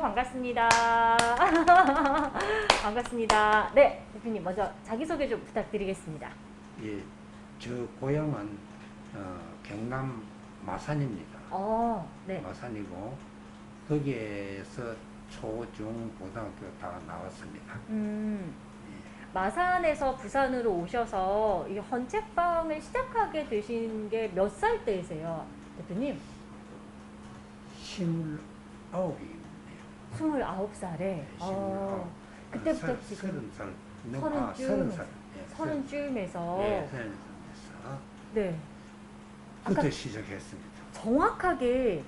반갑습니다. 반갑습니다. 네, 대표님 먼저 자기소개 좀 부탁드리겠습니다. 예, 저 고향은 어, 경남 마산입니다. 어, 네. 마산이고 거기에서 초, 중, 고등학교 다 나왔습니다. 음, 마산에서 부산으로 오셔서 이 헌책방을 시작하게 되신 게 몇 살 때이세요, 대표님? 스물아홉이네요. 29살에. 어, 그때부터 지금 서른 살, 넘- 서른 아, 쯤, 서른 살, 예, 서른 쯤에서 예, 서른 살에서 네. 그때 시작했습니다. 정확하게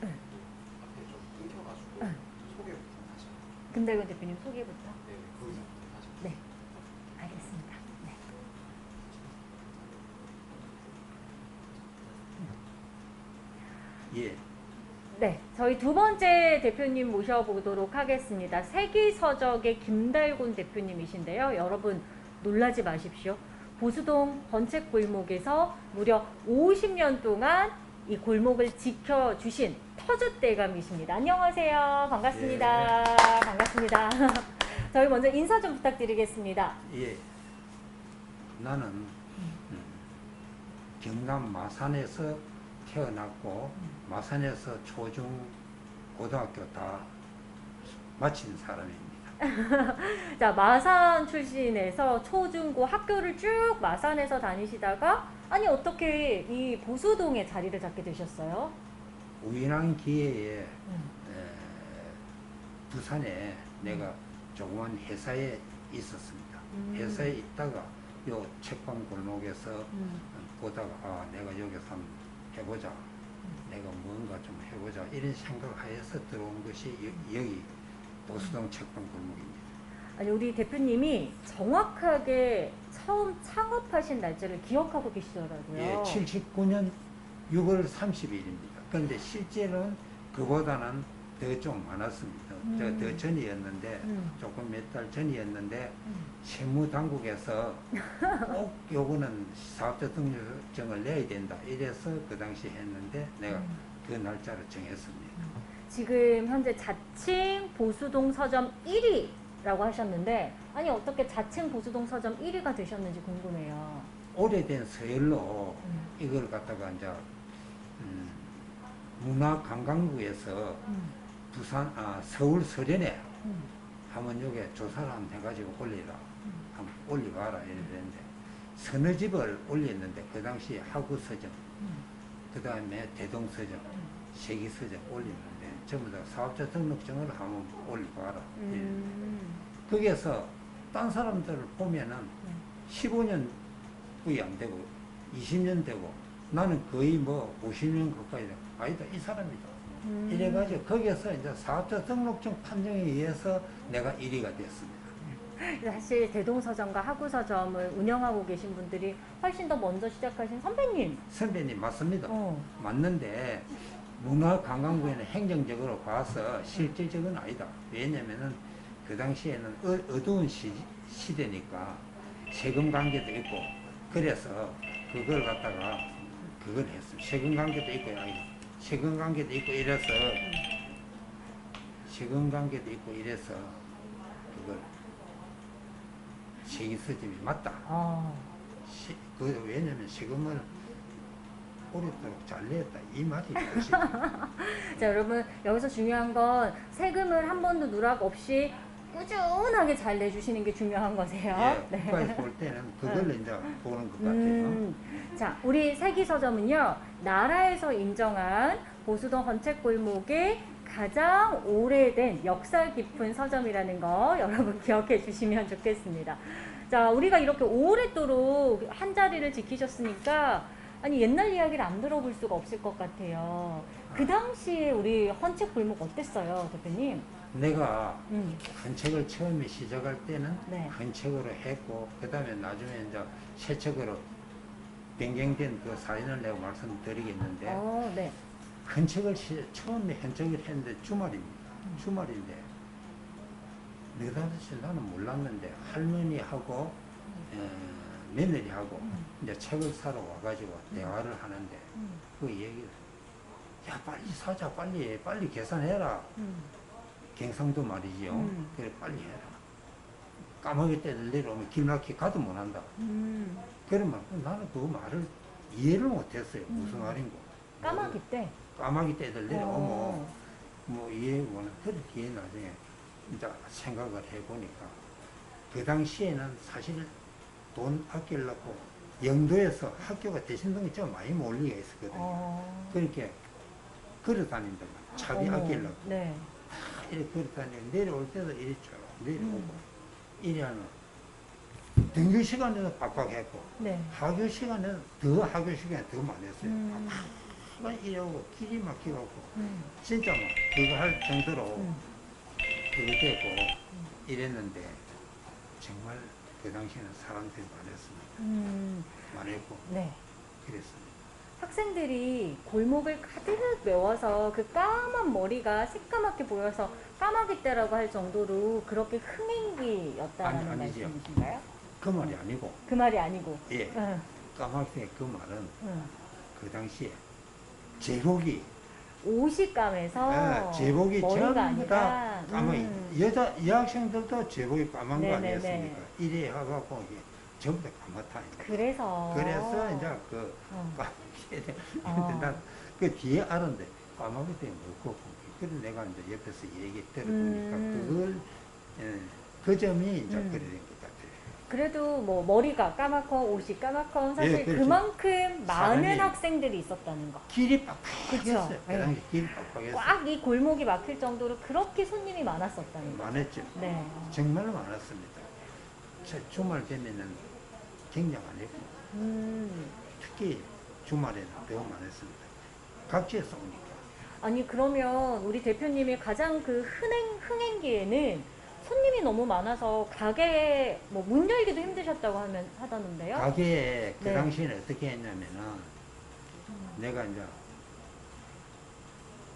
네. 그 네. 대표님 소개부터. 네 다시 네. 알겠습니다. 네. 예, 네, 저희 두 번째 대표님 모셔보도록 하겠습니다. 세기서적의 김달곤 대표님이신데요. 여러분 놀라지 마십시오. 보수동 번책 골목에서 무려 50년 동안 이 골목을 지켜주신 터줏대감이십니다. 안녕하세요. 반갑습니다. 반갑습니다. 저희 먼저 인사 좀 부탁드리겠습니다. 예. 나는 음, 경남 마산에서 태어났고 마산에서 초중 고등학교 다 마친 사람입니다. 자, 마산 출신에서 초중고 학교를 쭉 마산에서 다니시다가 아니 어떻게 이 보수동에 자리를 잡게 되셨어요? 우연한 기회에 음. 에, 부산에 내가 조그만 회사에 있었습니다. 음. 회사에 있다가 요 책방 골목에서 음. 보다가 아 내가 여기서 한번 해보자. 내가 뭔가 좀 해보자 이런 생각하여서 들어온 것이 여, 여기 보수동 책방 골목입니다. 아니 우리 대표님이 정확하게 처음 창업하신 날짜를 기억하고 계시더라고요. 예, 79년 6월 30일입니다. 그런데 실제로는 그보다는 더 좀 많았습니다. 음. 저더 전이었는데 음. 조금 몇 달 전이었는데 음. 세무당국에서 꼭 요거는 사업자 등록증을 내야 된다. 이래서 그 당시 했는데 내가 음. 그 날짜를 정했습니다. 지금 현재 자칭 보수동 서점 1위라고 하셨는데 아니 어떻게 자칭 보수동 서점 1위가 되셨는지 궁금해요. 오래된 서열로 음. 이걸 갖다가 이제 음, 문화관광부에서 음. 부산 아 서울 서련에 음. 한번 여기 조사를 한번 해가지고 올리라 음. 한번 올려봐라 이랬는데 서너 집을 올렸는데 그 당시 하구 서점 음. 그 다음에 대동 서점 세기 서점 올렸는데 전부 다 사업자 등록증을 한번 올려봐라 이랬는데 음. 거기에서 딴 사람들을 보면은 네. 15년 후에 안 되고 20년 되고 나는 거의 뭐 50년 가까이 돼. 아니다 이 사람이다 음. 이래가지고 거기에서 이제 사업자 등록증 판정에 의해서 내가 1위가 됐습니다. 사실 대동서점과 하구서점을 운영하고 계신 분들이 훨씬 더 먼저 시작하신 선배님. 선배님 맞습니다. 어. 맞는데 문화관광부에는 행정적으로 봐서 실질적은 아니다. 왜냐면은 그 당시에는 어, 어두운 시, 시대니까 세금 관계도 있고 그래서 그걸 갖다가 그걸 했습니다. 세금 관계도 있고 아니 세금 관계도 있고 이래서 세금 관계도 있고 이래서 그걸 세기 서점이 맞다. 어. 시, 그 왜냐면 세금을 오랫도록 잘 냈다 이 말이. 자, 여러분, 여기서 중요한 건 세금을 한 번도 누락 없이 꾸준하게 잘 내주시는 게 중요한 거세요. 예, 국가에서 볼 때는 그걸 이제 보는 것 같아요. 음, 자, 우리 세기서점은요, 나라에서 인정한 보수동 헌책골목의 가장 오래된 역사 깊은 서점이라는 거 여러분 기억해 주시면 좋겠습니다. 자, 우리가 이렇게 오랫도록 한 자리를 지키셨으니까 아니 옛날 이야기를 안 들어볼 수가 없을 것 같아요. 그 당시에 우리 헌책 골목 어땠어요, 대표님? 내가 음, 한 책을 처음에 시작할 때는 네. 한 책으로 했고 그 다음에 나중에 이제 새 책으로 변경된 그 사연을 내가 말씀드리겠는데 어, 네. 큰 책을 시, 처음에 한 책을 했는데 주말입니다. 주말인데 네다섯이 나는 몰랐는데 할머니하고 에, 며느리하고 음. 이제 책을 사러 와가지고 대화를 하는데 음. 그 얘기를 야 빨리 사자 빨리 빨리 계산해라 음. 경상도 말이지요 음. 그래 빨리 해라 까마귀 떼들 내려오면 길 막히 가도 못한다 음. 그러면 나는 그 말을 이해를 못했어요 무슨 음. 말인고 까마귀 때. 까마귀 떼들 내려오면 어. 뭐 이해 원은 그래 뒤에 나중에 이제 생각을 해보니까 그 당시에는 사실 돈 아끼려고 영도에서 학교가 대신동에 좀 많이 몰리가 있었거든요. 어. 그렇게 걸어 다닌다. 차비 어머. 아끼려고. 네. 이렇게 걸어 다니고 내려올 때도 이리 쭉 내려오고 하는 등교 시간에도 빡빡했고 네. 학교 시간에는 더 학교 시간에 더 많았어요. 음. 막 이래 오고 길이 막히고 음. 진짜 뭐 그거 할 정도로 음. 그거 되고 이랬는데 정말 그 당시에는 사람들이 많았습니다. 음. 많았고 네. 그랬습니다. 학생들이 골목을 가득 메워서 그 까만 머리가 새까맣게 보여서 까마귀 떼라고 할 정도로 그렇게 흥행기였다는 아니. 말씀이신가요? 그 말이 아니고 그 말이 아니고. 예 응, 까맣게 그 말은 응. 그 당시에 제복이 옷이 까매서 예, 제복이 어, 머리가 전부 다 아니라 까마귀 음. 여자 여학생들도 제복이 까만 거. 아니었습니까? 이래 해갖고 이게 전부 다 까맣다. 그래서 그래서 이제 그 어. 까맣게 어. 난그 뒤에 알았는데 까마귀 때문에 못 걷고 그래 내가 이제 옆에서 얘기 들어보니까 음. 그걸 예, 그 점이 이제 음. 그래 된것 같아요. 그래도 뭐 머리가 까맣고 옷이 까맣고 사실 예. 그만큼 많은 학생들이 있었다는 거. 길이 빡빡했어요. 예. 당시 길이 빡빡했어요. 꽉 이 골목이 막힐 정도로 그렇게 손님이 많았었다는 거. 많았죠. 네. 정말 많았습니다. 저 주말 되면은 굉장히 많았고 음. 특히 주말에는 더 많았습니다. 각지에서 오니까. 아니 그러면 우리 대표님이 가장 그 흥행 흥행기에는 손님이 너무 많아서 가게 뭐 문 열기도 힘드셨다고 하면 하다는데요. 가게에 그 네. 당시에는 어떻게 했냐면은 음. 내가 이제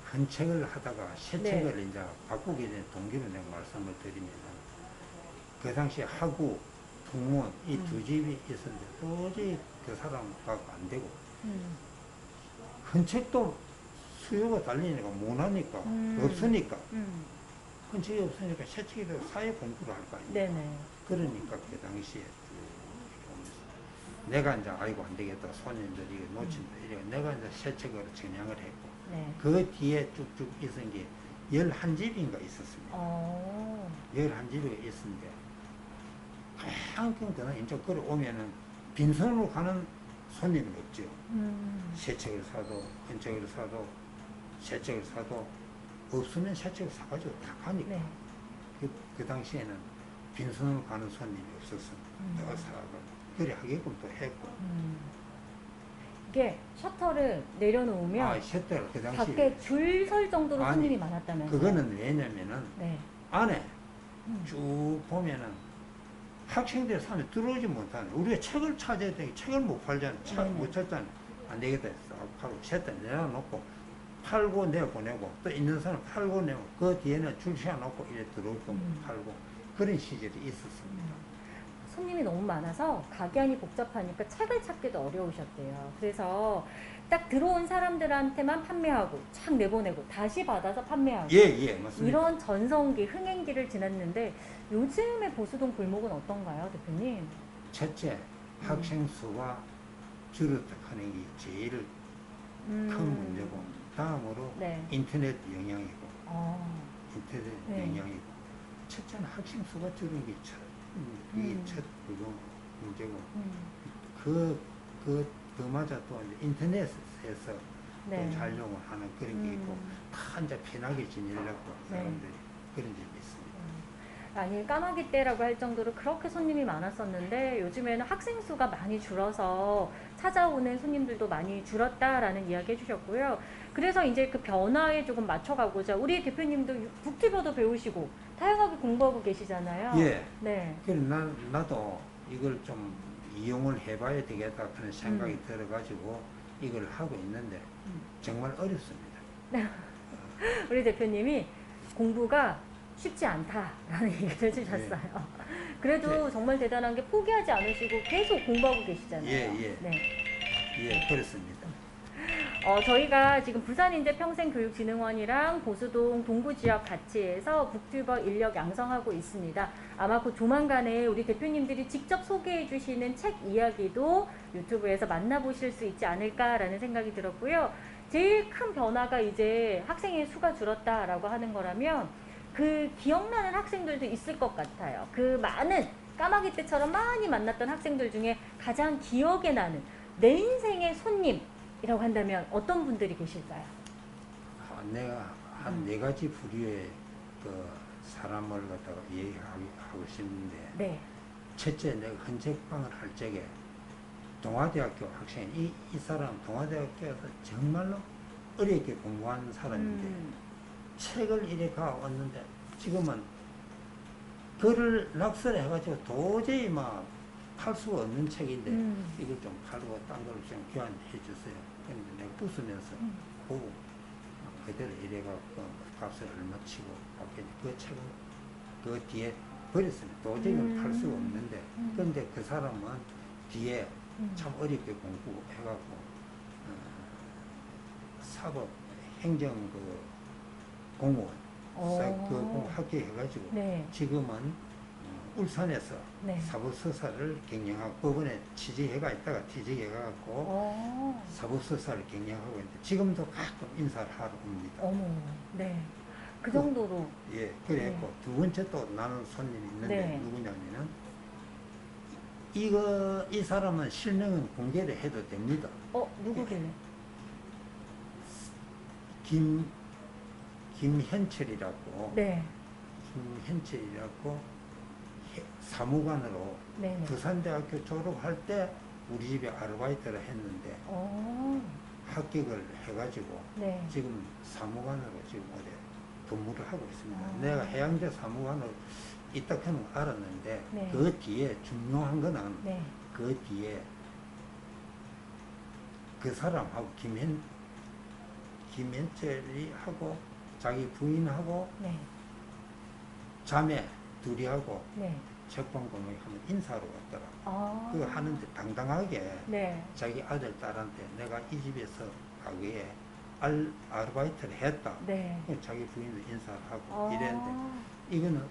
한 책을 하다가 새 네. 책을 이제 바꾸게 된 동기를 내가 말씀을 드리면은 그 당시에 하구, 동문 이두 음. 집이 있었는데 도저히 그 사람 갖고 안 되고 음. 한 책도 수요가 달리니까 못 하니까 음. 없으니까 음. 한 책이 없으니까 새 책이라도 사회 공부를 할 거 아니에요. 그러니까 그 당시에 내가 이제 아이고 안 되겠다 손님들이 놓친다 이래 내가 이제 새 책으로 전향을 했고 네. 그 뒤에 쭉쭉 있은 게 열한 집인가 있었습니다. 어. 열한 집이 있었는데 한경 그나 이제 걸어오면은 빈손으로 가는 손님은 없죠. 음. 새 책을 사도 한 책을 사도 새 책을 사도 없으면 새 책을 사가지고 다 가니까 네. 그, 그 당시에는 빈손으로 가는 손님이 없었어. 음. 내가 사가 그래 하게끔 또 했고. 음. 이게 셔터를 내려놓으면 아, 셋들 그 당시 밖에 줄 설 정도로 아니, 손님이 많았다면서요? 그거는 왜냐면은 네. 안에 음. 쭉 보면은 학생들 사면 들어오지 못하는 우리가 책을 찾아야 돼 책을 못 팔잖아 차, 네네. 못 찾잖아 안 되겠다 해서 팔고 셋들 내려놓고 팔고 내보내고 또 있는 사람 팔고 내고 그 뒤에는 줄 세워놓고 이래 들어오고 음. 팔고 그런 시절이 있었습니다. 손님이 너무 많아서 가게 안이 복잡하니까 책을 찾기도 어려우셨대요. 그래서 딱 들어온 사람들한테만 판매하고 착 내보내고 다시 받아서 판매하고 예, 예, 맞습니다. 이런 전성기 흥행기를 지났는데 요즘의 보수동 골목은 어떤가요, 대표님? 첫째, 학생 수가 줄어들어가는 게 제일 음. 큰 문제고 다음으로 네. 인터넷 영향이고 어. 인터넷 네. 영향이고 첫째는 학생 수가 줄은 게 첫, 음, 이게 음. 첫 그거 문제고 음. 그, 그, 그마저 또 이제 인터넷에서 네. 또 자려고 하는 그런 게 있고 음. 다 이제 편하게 지내려고 네. 사람들이 그런 점이 있습니다. 아니 까마귀 떼라고 할 정도로 그렇게 손님이 많았었는데 요즘에는 학생 수가 많이 줄어서 찾아오는 손님들도 많이 줄었다라는 이야기 해주셨고요. 그래서 이제 그 변화에 조금 맞춰가고자 우리 대표님도 북튜버도 배우시고 다양하게 공부하고 계시잖아요. 예. 네. 그래 나, 나도 이걸 좀 이용을 해봐야 되겠다 하는 생각이 음. 들어가지고 이걸 하고 있는데 음. 정말 어렵습니다. 우리 대표님이 공부가 쉽지 않다라는 얘기를 해주셨어요. 네. 그래도 정말 대단한 게 포기하지 않으시고 계속 공부하고 계시잖아요. 예, 예. 네. 예, 그렇습니다. 어, 저희가 지금 부산인재평생교육진흥원이랑 보수동 동부 지역 같이 해서 북튜버 인력 양성하고 있습니다. 아마 곧 조만간에 우리 대표님들이 직접 소개해 주시는 책 이야기도 유튜브에서 만나보실 수 있지 않을까라는 생각이 들었고요. 제일 큰 변화가 이제 학생의 수가 줄었다라고 하는 거라면 그 기억나는 학생들도 있을 것 같아요. 그 많은 까마귀 때처럼 많이 만났던 학생들 중에 가장 기억에 나는 내 인생의 손님이라고 한다면 어떤 분들이 계실까요? 아, 내가 한 음. 네 가지 부류의 그 사람을 갖다가 얘기하고 싶은데 네. 첫째 내가 헌책방을 할 적에 동아대학교 학생 이, 이 사람 동아대학교에서 정말로 어렵게 공부한 사람인데 음, 책을 이래 가왔는데 지금은 글을 낙서를 해가지고 도저히 막 팔 수가 없는 책인데 음. 이걸 좀 팔고 딴 걸 좀 교환해 주세요. 그런데 내가 웃으면서 음. 보고 그대로 이래갖고 값을 얼마 치고 그 책은 그 뒤에 버렸습니다. 도저히 음. 팔 수가 없는데 음. 그런데 그 사람은 뒤에 음. 참 어렵게 공부해갖고 어, 사법 행정 그 공무원 사- 그 공- 합격해가지고 네. 지금은 어, 울산에서 네. 사법서사를 경영하고 법원에 취직해가 있다가 퇴직해가지고 어. 사법서사를 경영하고 있는데 지금도 가끔 인사를 하러 옵니다. 어머. 네. 그 그- 정도로. 예, 그래갖고 두 번째 또 나는 손님이 있는데 네. 누구냐면은 이거 이 사람은 실명은 공개를 해도 됩니다. 어, 누구길래? 김 김현철이라고 네. 김현철이라고 해- 사무관으로 네. 네. 부산대학교 졸업할 때 우리 집에 아르바이트를 했는데 어. 합격을 해가지고 네. 지금 사무관으로 지금 어디 근무를 하고 있습니다. 아. 내가 해양대 사무관으로 있다 하는 거 알았는데 네. 그 뒤에 중요한 거는 네. 그 뒤에 그 사람하고 김현 김현철이 하고 자기 부인하고 네. 자매 둘이 하고 네. 책방공회 하면 인사로 왔더라. 아. 그거 하는데 당당하게 네. 자기 아들 딸한테 내가 이 집에서 과거에 알, 아르바이트를 했다. 네. 자기 부인도 인사를 하고 아. 이랬는데 이거는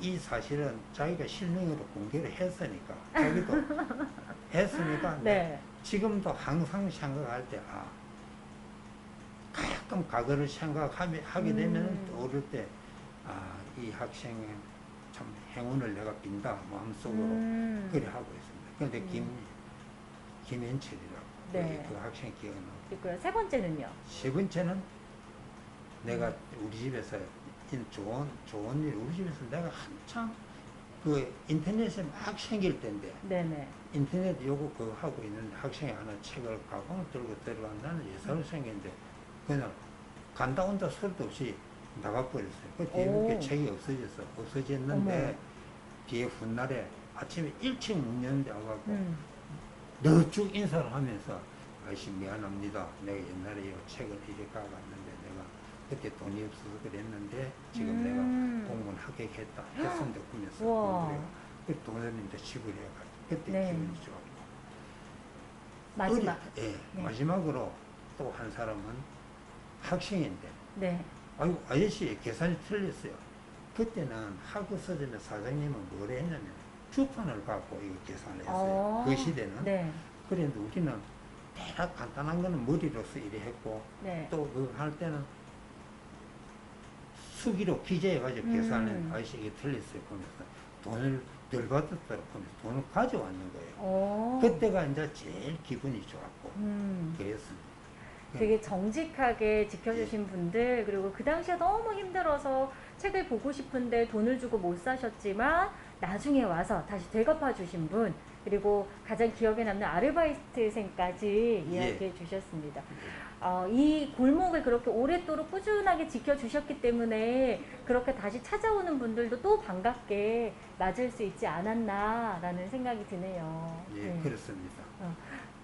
이 사실은 자기가 실명으로 공개를 했으니까 자기도 했으니까 네. 지금도 항상 생각할 때 아, 가끔 과거를 생각하게 하게 되면 음. 또 어릴 때 아, 이 학생의 참 행운을 내가 빈다 마음속으로 음. 그래 하고 있습니다. 그런데 음. 김 김현철이라고 네. 그 학생 나고 있고요. 세 번째는요. 세 번째는 내가 음. 우리 집에서 인 좋은 좋은 일 우리 집에서 내가 한참 그 인터넷에 막 생길 때인데 네네. 인터넷 요거 그거 하고 있는데 학생이 하나 책을 가방을 들고 들어간 나는 예사를 생겼는데 그냥 간다 온다 소리도 없이 나가버렸어요. 그 뒤에 오. 그렇게 책이 없어졌어. 없어졌는데 어머. 뒤에 훗날에 아침에 일찍 문 열는데 와갖고 음. 너쭉 인사를 하면서 아저씨 미안합니다. 내가 옛날에 이 책을 이렇게 가봤는데 내가 그때 돈이 없어서 그랬는데 지금 음. 내가 공무원 합격했다 했었는데 그러면서 우와. 그래요. 그 돈을 이제 지불해가지고 그때 네. 기분이 좋았고 마지막. 어리- 예, 네. 마지막으로 또 한 사람은 학생인데 네. 아이고 아저씨 계산이 틀렸어요. 그때는 학교 서점의 사장님은 뭘 했냐면 주판을 갖고 이거 계산을 했어요. 어. 그 시대는. 네. 그런데 우리는 대략 간단한 거는 머리로서 이래 했고 네. 또그 할 때는 수기로 기재해가지고 음. 계산은 아저씨 이게 틀렸어요. 그러면서 돈을 덜 받았더라고 하면서 돈을 가져왔는 거예요. 어. 그때가 이제 제일 기분이 좋았고 음. 그랬습니다. 되게 정직하게 지켜주신 분들 그리고 그 당시에 너무 힘들어서 책을 보고 싶은데 돈을 주고 못 사셨지만 나중에 와서 다시 되갚아 주신 분 그리고 가장 기억에 남는 아르바이트생까지 예. 이야기해 주셨습니다. 어, 이 골목을 그렇게 오랫도록 꾸준하게 지켜주셨기 때문에 그렇게 다시 찾아오는 분들도 또 반갑게 맞을 수 있지 않았나라는 생각이 드네요. 예, 네. 그렇습니다.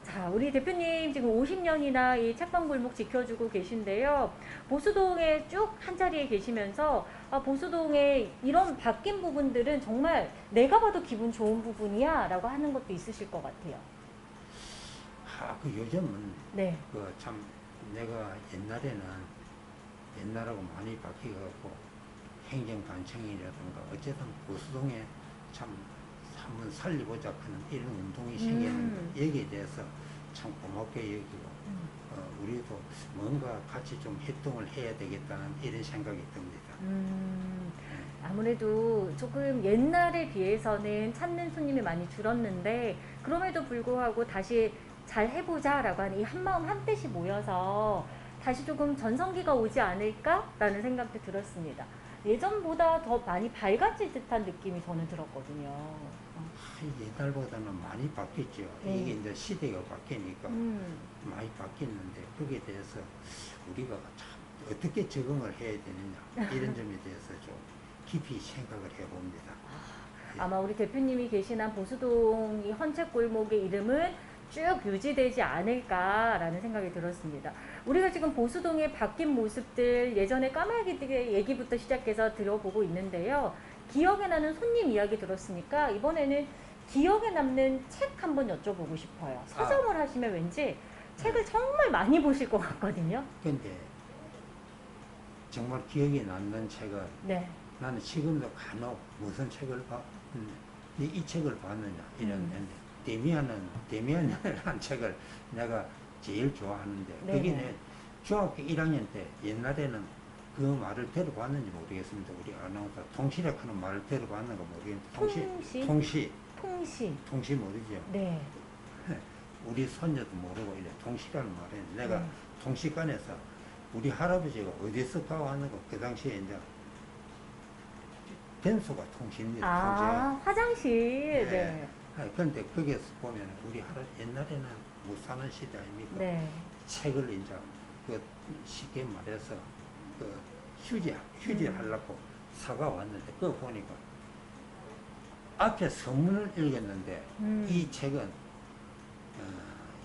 자, 우리 대표님 지금 50년이나 이 책방 골목 지켜주고 계신데요. 보수동에 쭉 한 자리에 계시면서 아, 보수동에 이런 바뀐 부분들은 정말 내가 봐도 기분 좋은 부분이야 라고 하는 것도 있으실 것 같아요. 아, 그 요즘은 네. 그 참 내가 옛날에는 옛날하고 많이 바뀌어갖고 행정관청이라든가 어쨌든 보수동에 참 한번 살려보자 하는 이런 운동이 생겼는데 음. 여기에 대해서 참 고맙게 여기고 음. 어, 우리도 뭔가 같이 좀 활동을 해야 되겠다는 이런 생각이 듭니다. 음, 아무래도 조금 옛날에 비해서는 찾는 손님이 많이 줄었는데 그럼에도 불구하고 다시 잘 해보자 라고 하는 이 한마음 한뜻이 모여서 다시 조금 전성기가 오지 않을까라는 생각도 들었습니다. 예전보다 더 많이 밝아질 듯한 느낌이 저는 들었거든요. 어. 아, 옛날보다는 많이 바뀌었죠. 네. 이게 이제 시대가 바뀌니까 음, 많이 바뀌었는데 거기에 대해서 우리가 참 어떻게 적응을 해야 되느냐 이런 점에 대해서 좀 깊이 생각을 해봅니다. 아마 우리 대표님이 계시는 보수동 이 헌책골목의 이름은 쭉 유지되지 않을까라는 생각이 들었습니다. 우리가 지금 보수동의 바뀐 모습들 예전에 까마귀들의 얘기부터 시작해서 들어보고 있는데요. 기억에 나는 손님 이야기 들었으니까 이번에는 기억에 남는 책 한번 여쭤보고 싶어요. 서점을 하시면 왠지 책을 정말 많이 보실 것 같거든요. 근데 정말 기억에 남는 책은 네. 나는 지금도 간혹 무슨 책을 봐, 음, 네, 이 책을 봤느냐 이랬는데 음. 데미안은 데미안이라는 책을 내가 제일 좋아하는데 네네. 그게 내 중학교 1학년 때 옛날에는 그 말을 들어봤는지 모르겠습니다. 우리 아나운서 통시락 하는 말을 들어봤는가 모르겠는데 통시 통시, 통시 통시. 통시 모르죠. 네. 우리 손녀도 모르고 이래 통시라는 말에 내가 네. 통시관에서 우리 할아버지가 어디서 가왔는가 그 당시에 이제 den소가 통시입니다. 아, 화장실. 네. 네. 통시. 그런데 거기에서 보면 우리 할아 옛날에는 못 사는 시대 아닙니까? 네. 책을 이제 그 쉽게 말해서 그 휴지 휴지 음. 하려고 사가 왔는데 그거 보니까 앞에 서문을 읽었는데 음. 이 책은 어,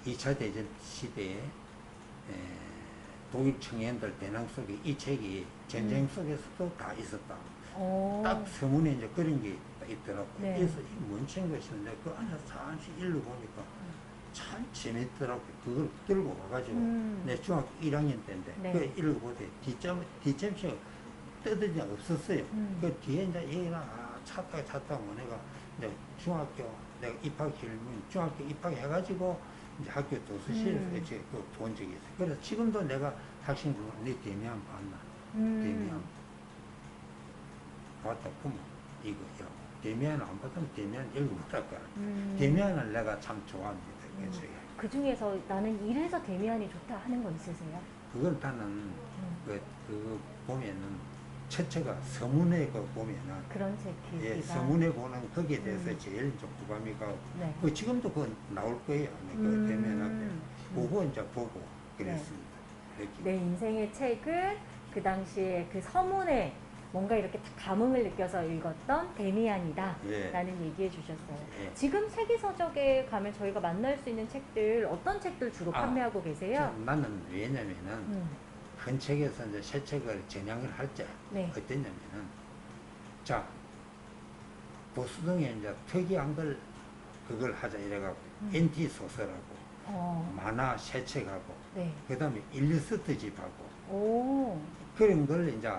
2차 대전 시대에 에, 독일 청년들 배낭 속에 이 책이 전쟁 음. 속에서도 다 있었다. 오. 딱 서문에 이제 그런 게 있더라고. 네. 그래서 이뭔 책인가 싶은데 그 안에 잠시 읽어보니까 참 재밌더라고. 그걸 들고 와가지고 음. 내 중학교 1학년 때인데 네. 그 읽어보되 뒷점 뒷점씩 뜯어진 적 없었어요. 음. 그 뒤에 이제 얘가 아, 찾다가 찾다가 뭐 내가 이제 중학교 내가 입학일문 중학교 입학해가지고 이제 학교 도서실에서 음. 이제 그본 적이 있어요. 그래서 지금도 내가 학생들 네 대미안 봤나? 음. 대미안 봤다 그러면 이거 야 대미안 안 봤으면 대미안 읽어보랄까. 음. 대미안을 내가 참 좋아합니다. 음. 그 중에서 나는 이래서 데미안이 좋다 하는 거 있으세요? 그건 나는 음. 그, 그 보면은 첫째가 서문에 그 보면은 그런 책 예. 서문에 보는 거기에 대해서 음. 제일 좀 부감이 가고 네. 그 지금도 그 나올 거예요. 그 음. 대면 앞에 보고 이제 보고 그랬습니다. 이렇게. 내 인생의 책은 그 당시에 그 서문에 뭔가 이렇게 딱 감흥을 느껴서 읽었던 데미안이다. 예. 라는 얘기해 주셨어요. 예. 지금 세계서적에 가면 저희가 만날 수 있는 책들 어떤 책들 주로 아, 판매하고 계세요? 저- 나는 왜냐면은 음, 큰 책에서 이제 새 책을 전향을 할때 네. 어땠냐면은 자 보수동에 이제 특이한 걸 그걸 하자 이래갖고 음. NT 소설하고 어, 만화 새 책하고 네. 그 다음에 일러스트 집하고 오, 그런 걸 이제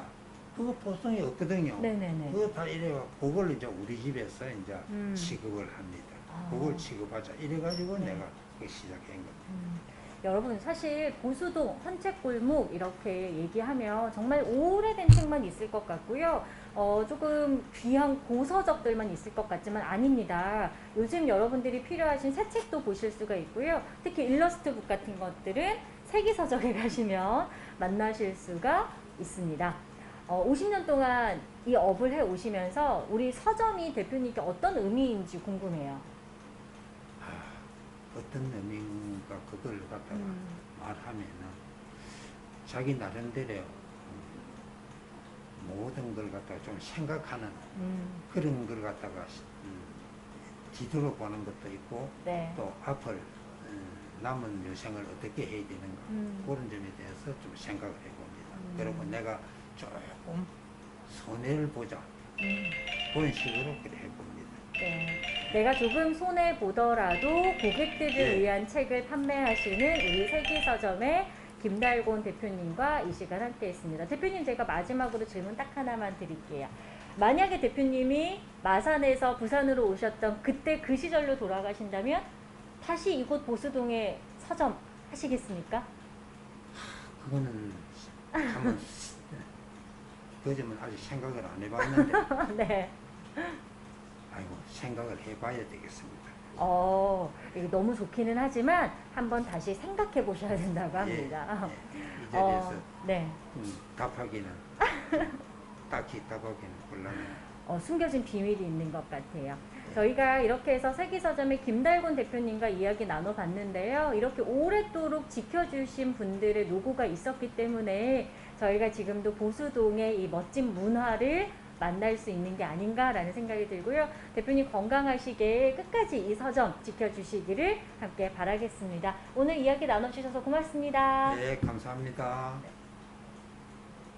그거 보성이 없거든요. 네네네. 그거 다 이래가 그걸 이제 우리 집에서 이제 음. 취급을 합니다. 아. 그걸 취급하자 이래가지고 네. 내가 그 시작한 거. 음, 여러분 사실 보수동 헌책골목 이렇게 얘기하면 정말 오래된 책만 있을 것 같고요. 어, 조금 귀한 고서적들만 있을 것 같지만 아닙니다. 요즘 여러분들이 필요하신 새 책도 보실 수가 있고요. 특히 일러스트북 같은 것들은 세기서적에 가시면 만나실 수가 있습니다. 어, 50년 동안 이 업을 해 오시면서 우리 서점이 대표님께 어떤 의미인지 궁금해요. 아, 어떤 의미인가 그걸 갖다가 음. 말하면은 자기 나름대로 음, 모든 걸 갖다가 좀 생각하는 음, 그런 걸 갖다가 음, 뒤돌아 보는 것도 있고 네. 또 앞을 음, 남은 여생을 어떻게 해야 되는가 음. 그런 점에 대해서 좀 생각을 해봅니다. 음. 그리고 내가 조금 손해를 보자 음. 그런 식으로 그래 해봅니다. 네. 내가 조금 손해 보더라도 고객들을 네. 위한 책을 판매하시는 우리 세기서점의 김달곤 대표님과 이 시간 함께 했습니다. 대표님 제가 마지막으로 질문 딱 하나만 드릴게요. 만약에 대표님이 마산에서 부산으로 오셨던 그때 그 시절로 돌아가신다면 다시 이곳 보수동에 서점 하시겠습니까? 그거는 한번 그 점은 아직 생각을 안 해봤는데 네. 아이고 생각을 해봐야 되겠습니다. 어, 이거 너무 좋기는 하지만 한번 다시 생각해 보셔야 된다고 합니다. 예, 예. 이 자리에서 어, 네. 음, 답하기는 딱히 답하기는 곤란해요. 어, 숨겨진 비밀이 있는 것 같아요. 저희가 이렇게 해서 세기서점의 김달곤 대표님과 이야기 나눠봤는데요. 이렇게 오랫도록 지켜주신 분들의 노고가 있었기 때문에 저희가 지금도 보수동의 이 멋진 문화를 만날 수 있는 게 아닌가라는 생각이 들고요. 대표님 건강하시게 끝까지 이 서점 지켜주시기를 함께 바라겠습니다. 오늘 이야기 나눠주셔서 고맙습니다. 네, 감사합니다.